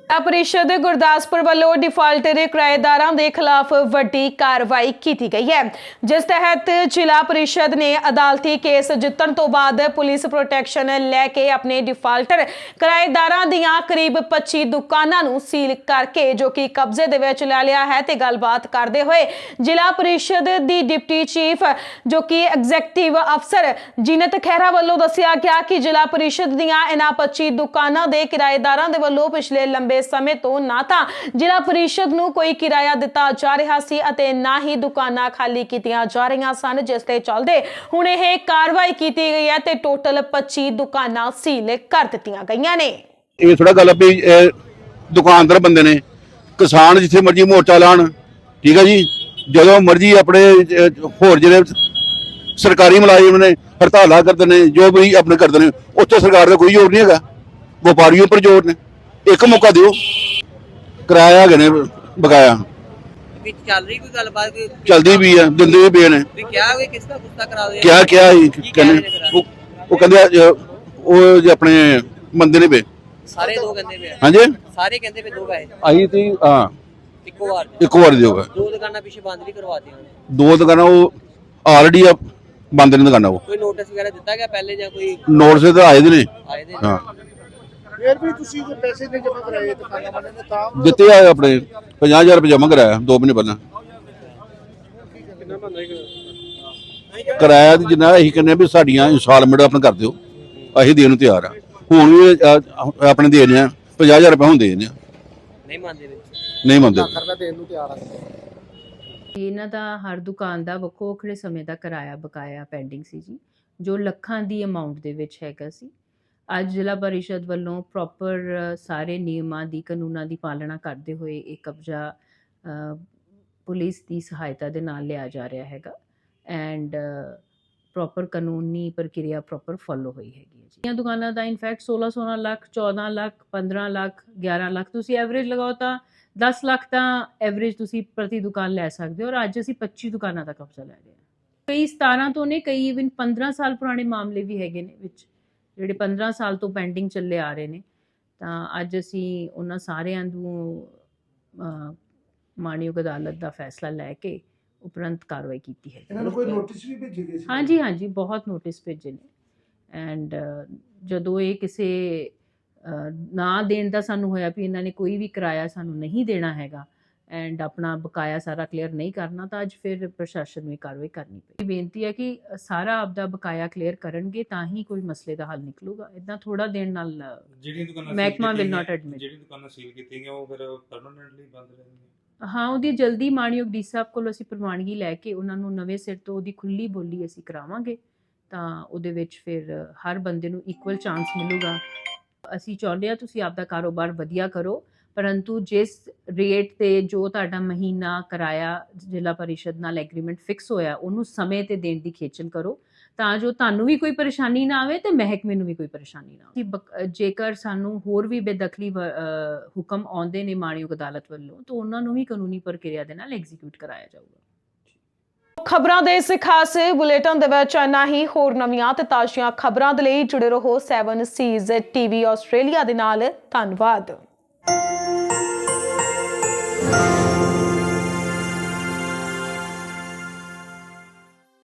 ਜ਼ਿਲ੍ਹਾ ਪਰਿਸ਼ਦ ਗੁਰਦਾਸਪੁਰ ਵੱਲੋਂ ਡਿਫਾਲਟਰ ਕਿਰਾਏਦਾਰਾਂ ਦੇ ਖਿਲਾਫ ਵੱਡੀ ਕਾਰਵਾਈ ਕੀਤੀ ਗਈ ਹੈ। ਜਿਸ ਤਹਿਤ ਜ਼ਿਲ੍ਹਾ ਪਰਿਸ਼ਦ ਨੇ ਅਦਾਲਤੀ ਕੇਸ ਜਿੱਤਣ ਤੋਂ ਬਾਅਦ ਪੁਲਿਸ ਪ੍ਰੋਟੈਕਸ਼ਨ ਲੈ ਕੇ ਆਪਣੇ ਡਿਫਾਲਟਰ ਕਿਰਾਏਦਾਰਾਂ ਦੀਆਂ ਕਰੀਬ 25 ਦੁਕਾਨਾਂ ਨੂੰ ਸੀਲ ਕਰਕੇ ਜੋ ਕਿ ਕਬਜ਼ੇ ਦੇ ਵਿੱਚ ਲੈ ਲਿਆ ਹੈ ਤੇ ਗੱਲਬਾਤ ਕਰਦੇ ਹੋਏ ਜ਼ਿਲ੍ਹਾ ਪਰਿਸ਼ਦ ਦੀ ਡਿਪਟੀ ਚੀਫ ਜੋ ਕਿ ਐਗਜ਼ੈਕਟਿਵ ਅਫਸਰ ਜੀਨਤ ਖਹਿਰਾ ਵੱਲੋਂ ਦੱਸਿਆ ਗਿਆ ਕਿ ਜ਼ਿਲ੍ਹਾ ਪਰਿਸ਼ਦ ਦੀਆਂ ਇਹਨਾਂ 25 ਦੁਕਾਨਾਂ ਦੇ ਕਿਰਾਏਦਾਰਾਂ ਦੇ ਵੱਲੋਂ ਪਿਛਲੇ ਲੰਬੇ ਸਮੇਂ ਤੋਂ ਨਾ ਤਾਂ ਜ਼ਿਲ੍ਹਾ ਪਰਿਸ਼ਦ ਨੂੰ ਕੋਈ ਕਿਰਾਇਆ ਦਿੱਤਾ ਜਾ ਰਿਹਾ ਸੀ ਅਤੇ ਨਾ ਹੀ ਦੁਕਾਨਾਂ ਖਾਲੀ ਕੀਤੀਆਂ ਜਾ ਰਹੀਆਂ ਸਨ, ਜਿਸ ਦੇ ਚੱਲਦੇ ਹੁਣ ਇਹ ਕਾਰਵਾਈ ਕੀਤੀ ਗਈ ਹੈ ਤੇ ਟੋਟਲ 25 ਦੁਕਾਨਾਂ ਸੀਲ ਕਰ ਦਿੱਤੀਆਂ ਗਈਆਂ ਨੇ। ਇਹ ਥੋੜਾ ਗੱਲ ਵੀ ਦੁਕਾਨਦਾਰ ਬੰਦੇ ਨੇ, ਕਿਸਾਨ ਜਿੱਥੇ ਮਰਜ਼ੀ ਮੋਰਚਾ ਲਾਣ, ਠੀਕ ਹੈ ਜੀ? ਜਦੋਂ ਮਰਜ਼ੀ ਆਪਣੇ ਹੋਰ ਜਿਹੜੇ ਸਰਕਾਰੀ ਮੁਲਾਜ਼ਮ ਨੇ, ਹੜਤਾਲਾਂ ਕਰਦੇ ਨੇ, ਜੋ ਵੀ ਆਪਣੇ ਕਰਦੇ ਨੇ, ਉੱਥੇ ਸਰਕਾਰ ਦਾ ਕੋਈ ਜ਼ੋਰ ਨਹੀਂ ਹੈਗਾ। ਵਪਾਰੀਆਂ ਉੱਪਰ ਜ਼ੋਰ ਨੇ। ਇੱਕ ਮੌਕਾ ਦਿਓ। ਕਿਰਾਇਆ ਹੈਗੇ ਨੇ ਬਕਾਇਆ। ਵਿੱਚ ਚੱਲ ਰਹੀ ਕੋਈ ਗੱਲਬਾਤ ਕੋਈ ਚਲਦੀ ਵੀ ਆ ਦਿੰਦੇ ਵੀ ਪਏ ਨੇ। ਵੀ ਕਿਹਾ ਕੋਈ ਕਿਸ ਦਾ ਗੁੱਸਾ ਕਰਾ ਦੇ ਕਿਹਾ ਕਿਹਾ ਸੀ ਕਹਿੰਦੇ ਉਹ ਉਹ ਕਹਿੰਦੇ ਆ, ਅ, ਉਹ ਜੇ ਆਪਣੇ ਮੰਦੇ ਨੇ ਪਏ। ਸਾਰੇ ਦੋ ਕਹਿੰਦੇ ਪਏ ਆ। ਹਾਂਜੀ? ਸਾਰੇ ਕਹਿੰਦੇ ਪਏ ਦੋ ਪੈਸੇ। ਆਈ ਤੀ ਹਾਂ ਇੱਕੋ ਵਾਰ। ਇੱਕ ਵਾਰ ਦਿਓਗਾ ਦੋ ਦੁਕਾਨਾਂ ਪਿੱਛੇ ਬੰਦ ਵੀ ਕਰਵਾਤੀਆਂ ਉਹਨੇ। ਦੋ ਦੁਕਾਨਾਂ ਉਹ ਆਲਰੇਡੀ ਆ ਬੰਦ ਨੇ ਦੁਕਾਨਾਂ ਉਹ। ਕੋਈ ਨੋਟਿਸ ਵਗੈਰਾ ਦਿੱਤਾ ਗਿਆ ਪਹਿਲੇ ਜਾਂ ਕੋਈ? ਨੋਟਿਸ ਤਾਂ ਆਏ ਦੇ ਨੇ। ਆਏ ਦੇ ਹਾਂ। ਫਿਰ ਵੀ ਤੁਸੀਂ ਜੇ ਪੈਸੇ ਨਹੀਂ ਜਮ੍ਹਾਂ ਕਰਾਏ ਦੁਕਾਨਾਂ ਵਾਲਿਆਂ ਨੇ ਤਾਂ ਦਿੱਤੇ ਆ ਆਪਣੇ 50000 ਰੁਪਏ ਜਮ੍ਹਾਂ ਕਰਾਇਆ ਦੋ ਮਹੀਨੇ ਪਹਿਲਾਂ। ਕਿਰਾਇਆ ਤੇ ਜਿੰਨਾ ਅਸੀਂ ਕਹਿੰਦੇ ਆ ਵੀ ਸਾਡੀਆਂ ਇੰਸਟਾਲਮੈਂਟ ਆਪਣਾ ਕਰ ਦਿਓ ਅਸੀਂ ਦੇਣ ਨੂੰ ਤਿਆਰ ਆ। ਹੁਣ ਵੀ ਅ, ਆਪਣੇ ਦੇ ਰਹੇ ਆ 50000 ਰੁਪਏ ਹੁਣ ਦੇ ਰਹੇ ਆ। ਨਹੀਂ ਮੰਨਦੇ ਵਿੱਚ। ਨਹੀਂ ਮੰਨਦੇ। ਇਹਨਾਂ ਦਾ ਹਰ ਦੁਕਾਨ ਦਾ ਵੱਖੋ ਵੱਖਰੇ ਸਮੇਂ ਦਾ ਕਿਰਾਇਆ ਬਕਾਇਆ ਪੈਂਡਿੰਗ ਸੀ ਜੀ ਜੋ ਲੱਖਾਂ ਦੀ ਅਮਾਉਂਟ ਦੇ ਵਿੱਚ ਹੈਗਾ ਸੀ। ਅੱਜ ਜ਼ਿਲ੍ਹਾ ਪਰਿਸ਼ਦ ਵੱਲੋਂ ਪ੍ਰੋਪਰ ਸਾਰੇ ਨਿਯਮਾਂ ਦੀ, ਕਾਨੂੰਨਾਂ ਦੀ ਪਾਲਣਾ ਕਰਦੇ ਹੋਏ ਇਹ ਕਬਜ਼ਾ ਪੁਲਿਸ ਦੀ ਸਹਾਇਤਾ ਦੇ ਨਾਲ ਲਿਆ ਜਾ ਰਿਹਾ ਹੈਗਾ ਐਂਡ ਪ੍ਰੋਪਰ ਕਾਨੂੰਨੀ ਪ੍ਰਕਿਰਿਆ ਪ੍ਰੋਪਰ ਫੋਲੋ ਹੋਈ ਹੈਗੀ ਹੈ ਜੀ। ਇਹ ਦੁਕਾਨਾਂ ਦਾ ਇਨਫੈਕਟ 16 16 ਲੱਖ 14 ਲੱਖ 15 ਲੱਖ 11 ਲੱਖ ਤੁਸੀਂ ਐਵਰੇਜ ਲਗਾਓ ਤਾਂ 10 ਲੱਖ ਤਾਂ ਐਵਰੇਜ ਤੁਸੀਂ ਪ੍ਰਤੀ ਦੁਕਾਨ ਲੈ ਸਕਦੇ ਹੋ ਔਰ ਅੱਜ ਅਸੀਂ 25 ਦੁਕਾਨਾਂ ਦਾ ਕਬਜ਼ਾ ਲੈ ਰਹੇ ਹਾਂ। ਕਈ 17 ਤੋਂ ਨੇ, ਕਈ ਇਵਨ 15 ਸਾਲ ਪੁਰਾਣੇ ਮਾਮਲੇ ਵੀ ਹੈਗੇ ਨੇ ਵਿੱਚ। ਜਿਹੜੇ 15 ਸਾਲ ਤੋਂ ਪੈਂਡਿੰਗ ਚੱਲੇ ਆ ਰਹੇ ਨੇ ਤਾਂ ਅੱਜ ਅਸੀਂ ਉਹਨਾਂ ਸਾਰਿਆਂ ਨੂੰ ਅਹ, ਮਾਣਯੋਗ ਅਦਾਲਤ ਦਾ ਫੈਸਲਾ ਲੈ ਕੇ ਉਪਰੰਤ ਕਾਰਵਾਈ ਕੀਤੀ ਹੈ ਇਹਨਾਂ ਨੂੰ ਕੋਈ ਨੋਟਿਸ ਵੀ ਭੇਜੇ ਗਏ ਸੀ? ਹਾਂਜੀ ਹਾਂਜੀ ਬਹੁਤ ਨੋਟਿਸ ਭੇਜੇ ਨੇ। ਐਂਡ ਜਦੋਂ ਇਹ ਕਿਸੇ ਨਾ ਦੇਣ ਦਾ ਸਾਨੂੰ ਹੋਇਆ ਵੀ ਇਹਨਾਂ ਨੇ ਕੋਈ ਵੀ ਕਿਰਾਇਆ ਸਾਨੂੰ ਨਹੀਂ ਦੇਣਾ ਹੈਗਾ ਐਂਡ ਆਪਣਾ ਬਕਾਇਆ ਸਾਰਾ ਕਲੀਅਰ ਨਹੀਂ ਕਰਨਾ ਤਾਂ ਅੱਜ ਫਿਰ ਪ੍ਰਸ਼ਾਸਨ ਨੂੰ ਕਾਰਵਾਈ ਕਰਨੀ ਪਈ। ਬੇਨਤੀ ਹੈ ਕਿ ਸਾਰਾ ਆਪਦਾ ਬਕਾਇਆ ਕਲੀਅਰ ਕਰਨਗੇ ਤਾਂ ਹੀ ਕੋਈ ਮਸਲੇ ਦਾ ਹੱਲ ਨਿਕਲੂਗਾ। ਇਦਾਂ ਥੋੜਾ ਦੇਣ ਨਾਲ ਦੁਕਾਨਾਂ ਮਹਿਕਮਾ ਕੀਤੀਆਂ not admit. ਜਿਹੜੀ ਦੁਕਾਨਾਂ ਸੀਲ ਕੀਤੀਆਂ ਉਹ ਫਿਰ ਪਰਮਨੈਂਟਲੀ ਬੰਦ ਰਹਿਣਗੀਆਂ। ਹਾਂ ਉਹਦੀ ਜਲਦੀ ਮਾਣਯੋਗ ਡੀ ਸਾਹਿਬ ਕੋਲ ਅਸੀਂ ਪ੍ਰਵਾਨਗੀ ਲੈ ਕੇ ਉਹਨਾਂ ਨੂੰ ਨਵੇਂ ਸਿਰ ਤੋਂ ਉਹਦੀ ਖੁੱਲੀ ਬੋਲੀ ਅਸੀਂ ਕਰਾਵਾਂਗੇ ਤਾਂ ਉਹਦੇ ਵਿੱਚ ਫਿਰ ਹਰ ਬੰਦੇ ਨੂੰ ਇਕੁਅਲ ਚਾਂਸ ਮਿਲੂਗਾ। ਅਸੀਂ ਚਾਹੁੰਦੇ ਆ ਤੁਸੀਂ ਆਪਦਾ ਕਾਰੋਬਾਰ ਵਧੀਆ ਕਰੋ ਪਰੰਤੂ ਜਿਸ ਰੇਟ ਤੇ ਜੋ ਤੁਹਾਡਾ ਮਹੀਨਾ ਕਿਰਾਇਆ ਜ਼ਿਲ੍ਹਾ ਪਰਿਸ਼ਦ ਨਾਲ ਐਗਰੀਮੈਂਟ ਫਿਕਸ ਹੋਇਆ, ਉਹਨੂੰ ਸਮੇਂ ਤੇ ਦੇਣ ਦੀ ਖੇਚਲ ਕਰੋ, ਤਾਂ ਜੋ ਤੁਹਾਨੂੰ ਵੀ ਕੋਈ ਪਰੇਸ਼ਾਨੀ ਨਾ ਆਵੇ ਤੇ ਮਹਿਕਮੇ ਨੂੰ ਵੀ ਕੋਈ ਪਰੇਸ਼ਾਨੀ ਨਾ ਆਵੇ। ਬਕ- ਜੇਕਰ ਸਾਨੂੰ ਹੋਰ ਵੀ ਬੇਦਖਲੀ ਹੁਕਮ ਆਉਂਦੇ ਨੇ ਮਾਣਯੋਗ ਅਦਾਲਤ ਵੱਲੋਂ, ਤਾਂ ਉਹਨਾਂ ਨੂੰ ਵੀ ਕਾਨੂੰਨੀ ਪ੍ਰਕਿਰਿਆ ਦੇ ਨਾਲ ਐਗਜ਼ੀਕਿਊਟ ਕਰਾਇਆ ਜਾਊਗਾ। ਖਬਰਾਂ ਦੇ ਇਸ ਖਾਸ ਬੁਲੇਟਿਨ ਦੇ ਵਿੱਚ ਇੰਨਾ ਹੀ, ਹੋਰ ਨਵੀਆਂ ਤੇ ਤਾਜ਼ੀਆਂ ਖਬਰਾਂ ਦੇ ਲਈ ਜੁੜੇ ਰਹੋ 7 ਸੀਜ਼ ਟੀਵੀ ਆਸਟ੍ਰੇਲੀਆ ਦੇ ਨਾਲ। ਧੰਨਵਾਦ। Thank you.